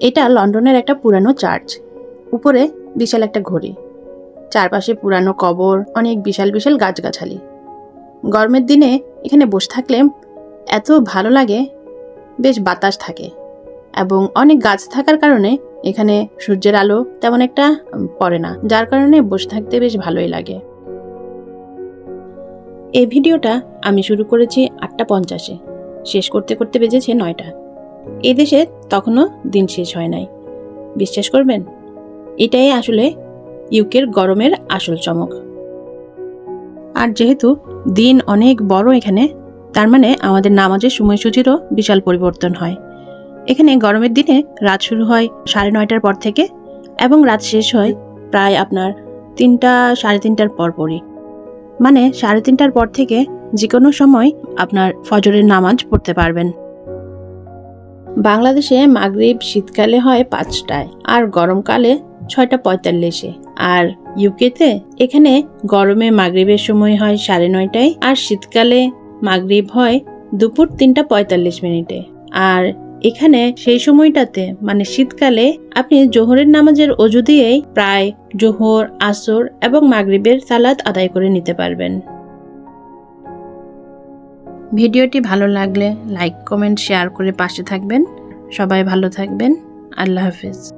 এটা লন্ডনের একটা পুরানো চার্চ। উপরে বিশাল একটা ঘড়ি। চারপাশে পুরানো কবর, অনেক বিশাল বিশাল গাছগাছালি। গরমের দিনে এখানে বসে থাকলে এত ভালো লাগে, বেশ বাতাস থাকে এবং অনেক গাছ থাকার কারণে এখানে সূর্যের আলো তেমন একটা পড়ে না, যার কারণে বসে থাকতে বেশ ভালোই লাগে। এই ভিডিওটা আমি শুরু করেছি আটটা পঞ্চাশে। শেষ করতে করতে বেজেছে নয়টা। এই দেশে তখনও দিন শেষ হয় নাই। বিশ্বাস করবেন? এটাই আসলে ইউকের গরমের আসল চমক। আর যেহেতু দিন অনেক বড় এখানে, তার মানে আমাদের নামাজের সময়সূচিরও বিশাল পরিবর্তন হয়। এখানে গরমের দিনে রাত শুরু হয় সাড়ে নয়টার পর থেকে এবং রাত শেষ হয় প্রায় আপনার তিনটা, সাড়ে তিনটার পরপরই মানে সাড়ে তিনটার পর থেকে যে কোনো সময় আপনার ফজরের নামাজ পড়তে পারবেন। বাংলাদেশে মাগরিব শীতকালে হয় পাঁচটায় আর গরমকালে ছয়টা পঁয়তাল্লিশে। আর ইউকেতে এখানে গরমে মাগরিবের সময় হয় সাড়ে নয়টায় আর শীতকালে মাগরিব হয় দুপুর তিনটা পঁয়তাল্লিশ মিনিটে। আর এখানে সেই সময়টাতে মানে শীতকালে, আপনি জোহরের নামাজের অজু দিয়েই প্রায় জোহর, আসর এবং মাগরিবের সালাদ আদায় করে নিতে পারবেন। ভিডিওটি ভালো লাগলে লাইক কমেন্ট শেয়ার করে পাশে থাকবেন। সবাই ভালো থাকবেন। আল্লাহ হাফিজ।